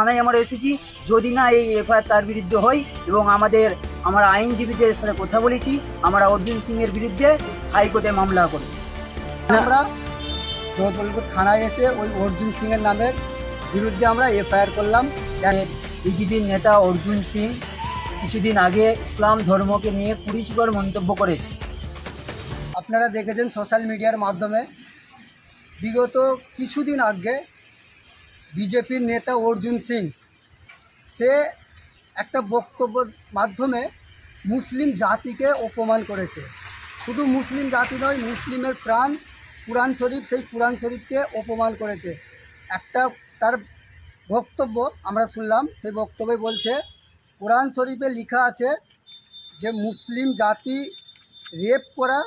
থানায় আমরা এসেছি। যদি না এই এফআইআর তার বিরুদ্ধে হয় এবং আমাদের আমরা আইনজীবীদের সাথে কথা বলেছি আমরা অর্জুন সিংয়ের বিরুদ্ধে হাইকোর্টে মামলা করব। আমরা জগৎবল্লভপুর থানায় এসে ওই অর্জুন সিংয়ের নামের বিরুদ্ধে আমরা এফআইআর করলাম। বিজেপির নেতা অর্জুন সিং কিছুদিন আগে ইসলাম ধর্মকে নিয়ে কুড়িচুকর মন্তব্য করেছে। আপনারা দেখেছেন সোশ্যাল মিডিয়ার মাধ্যমে। বিগত কিছুদিন আগে বিজেপির নেতা অর্জুন সিং, সে একটা বক্তব্যের মাধ্যমে মুসলিম জাতিকে অপমান করেছে। শুধু মুসলিম জাতি নয়, মুসলিমের প্রাণ, কোরআন শরীফ, সেই কোরআন শরীফকে অপমান করেছে। একটা তার বক্তব্য আমরা শুনলাম সেই বক্তব্যে বলছে, কোরআন শরীফে লেখা আছে যে মুসলিম জাতি রেপ করা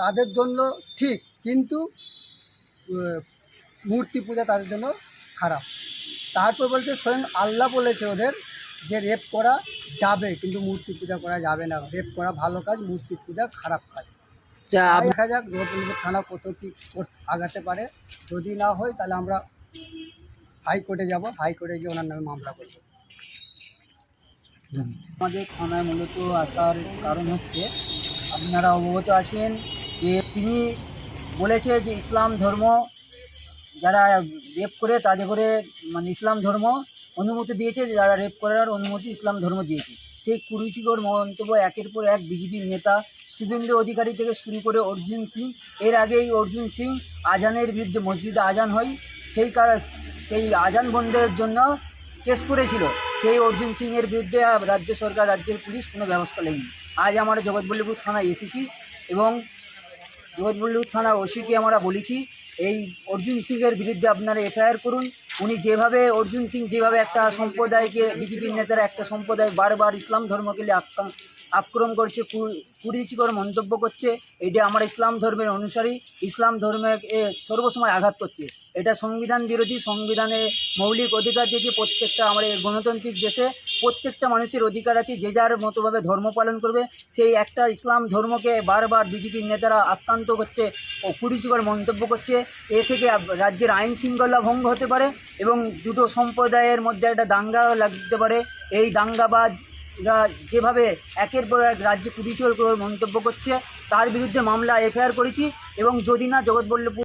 তাদের জন্য ঠিক, কিন্তু মূর্তি পূজা তাদের জন্য খারাপ। তারপর বলতে স্বয়ং আল্লাহ বলেছে ওদের যে রেপ করা যাবে কিন্তু মূর্তি পূজা করা যাবে না। রেপ করা ভালো কাজ মূর্তি পূজা খারাপ কাজ। যা দেখা যাক থানা কত কী আগাতে পারে। যদি না হয় তাহলে আমরা হাইকোর্টে যাব। হাইকোর্টে গিয়ে ওনার নামে মামলা করব। আমাদের থানায় মূলত আসার কারণ হচ্ছে আপনারা অবগত আছেন যে তিনি বলেছে যে ইসলাম ধর্ম যারা রেপ করে, তাদের করে মানে ইসলাম ধর্ম অনুমতি দিয়েছে যারা রেপ করার অনুমতি ইসলাম ধর্ম দিয়েছে। সেই কুরুচিকর মন্তব্য একের পর এক বিজেপির নেতা শুভেন্দু অধিকারী থেকে শুরু করে অর্জুন সিং। এর আগেই অর্জুন সিং আজানের বিরুদ্ধে মসজিদে আজান হয়। সেই কারণ সেই আজান বন্ধের জন্য কেস করেছিল। সেই অর্জুন সিংয়ের বিরুদ্ধে রাজ্য সরকার, রাজ্যের পুলিশ কোনো ব্যবস্থা নেয়নি। আজ আমরা জগৎবল্লভপুর থানায় এসেছি এবং জগৎবল্লভপুর থানার ওসিকে আমরা বলেছি এই অর্জুন সিংয়ের বিরুদ্ধে আপনারা এফআইআর করুন। উনি যেভাবে, অর্জুন সিং যেভাবে একটা সম্প্রদায়কে বিজেপির নেতারা একটা সম্প্রদায় বারবার ইসলাম ধর্মকে আক্রমণ করছে কুরুচিকর মন্তব্য করছে, এটা আমার ইসলাম ধর্মের অনুসারী। ইসলাম ধর্মে সর্বসময় আঘাত করছে। এটা সংবিধান বিরোধী, সংবিধানে মৌলিক অধিকার দিয়েছে প্রত্যেকটা এই গণতান্ত্রিক দেশে প্রত্যেকটা মানুষের অধিকার আছে, যে যার মতোভাবে ধর্ম পালন করবে, সেই একটা ইসলাম ধর্মকে বারবার বিজেপির নেতারা আক্রান্ত করছে ও কুরুচিকর মন্তব্য করছে। এ থেকে রাজ্যের আইন শৃঙ্খলা ভঙ্গ হতে পারে এবং দুটো সম্প্রদায়ের মধ্যে একটা দাঙ্গা লাগতে পারে। এই দাঙ্গাবাজরা যেভাবে একের পর এক রাজ্যে কুরুচিকর করে মন্তব্য করছে, তার বিরুদ্ধে মামলা এফআইআর করেছি এবং যদি না জগৎবল্লভপুর